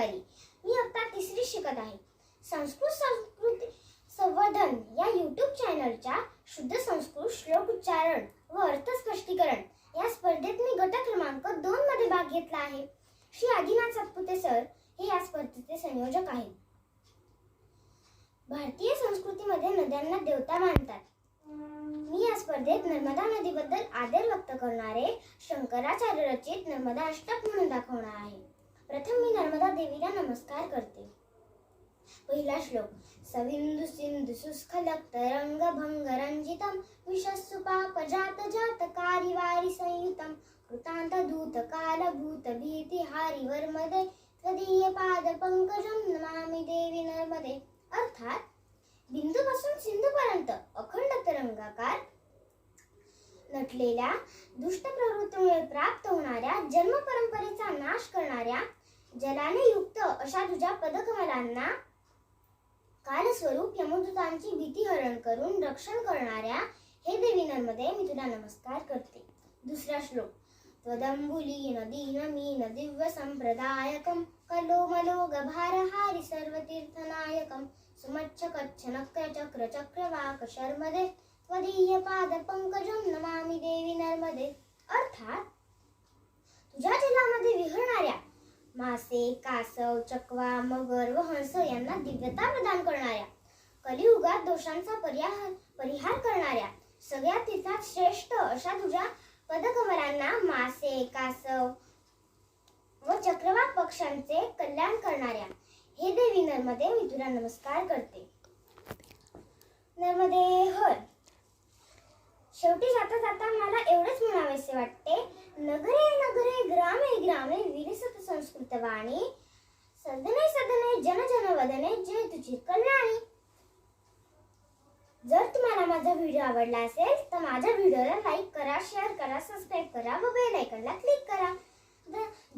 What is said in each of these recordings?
अधिकारी मी आता तिसरी शिकत आहे. संस्कृत संस्कृती संवर्धन या यूट्यूब चॅनलच्या शुद्ध संस्कृत श्लोक उच्चारण व अर्थ स्पष्टीकरण या स्पर्धेत मी गट क्रमांक दोन मध्ये भाग घेतला आहे. श्री आदिनाथ सातपुते सर हे या स्पर्धेचे संयोजक आहेत. भारतीय संस्कृतीमध्ये नद्यांना देवता मानतात. मी या स्पर्धेत नर्मदा नदीबद्दल आदर व्यक्त करणारे शंकराचार्य रचित नर्मदा अष्टक म्हणून दाखवणार आहे. प्रथम मी नर्मदा देवीला नमस्कार करते. पहिला श्लोक सविंदु सिंधु सुस्खलक तरंग भंग रंजितम विशस्सु पाप जात जात कारिवारी संयुतम कृतांत दूत काल भूत भीती हारी वर्मदे त्वदीय पाद पंकजम नमामि देवी नर्मदे. अर्थात बिंदूपासून सिंधूपर्यंत अखंड तरंगाकार नटलेल्या दुष्ट प्रवृत्तीमुळे प्राप्त होणाऱ्या जन्म परंपरेचा नाश करणाऱ्या जलाने युक्त अशा तुझ्या पदकमलांना कालस्वरूप यमदूतांची भीती हरण करून रक्षण करणाऱ्या हे देवी नर्मदे मी तुला नमस्कार करते. दुसरा श्लोक. नमी न दिव्य संप्रदायकम कलोमलो गभारहारी सर्वतीर्थनायकम सुमच्छ कच्छ नक्र चक्र चक्रवाक शर्मदे त्वदीय पाद पंकजम नमामि देवी नर्मदे. अर्थात तुझ्या जलामध्ये विहरणाऱ्या मासे कासव चकवा मगर व हंस यांना दिव्यता प्रदान करणाऱ्या कलियुगात दोषांचा परिहार परिहार करणाऱ्या सगळ्या तिचा श्रेष्ठ अशा तुझ्या पदकमरांना मासे कासव व चक्रवाक पक्ष्यांचे कल्याण करणाऱ्या. हे देवी नर्मदे मी तुला नमस्कार करते. नर्मदे हर. शेवटी जाता जाता मला एवढेच म्हणावेसे वाटते. नगरे नगरे ग्रामे ग्रामे विरसत संस्कृत वाणी. सदने सदने जन जन वदने जय तुझी कल्याणी. जर तुम्हाला माझा व्हिडिओ आवडला असेल तर माझ्या व्हिडिओला लाईक करा शेअर करा सबस्क्राईब करा व बेल आयकनला क्लिक करा.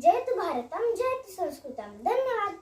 जय तू भारतम जय तू संस्कृतम. धन्यवाद.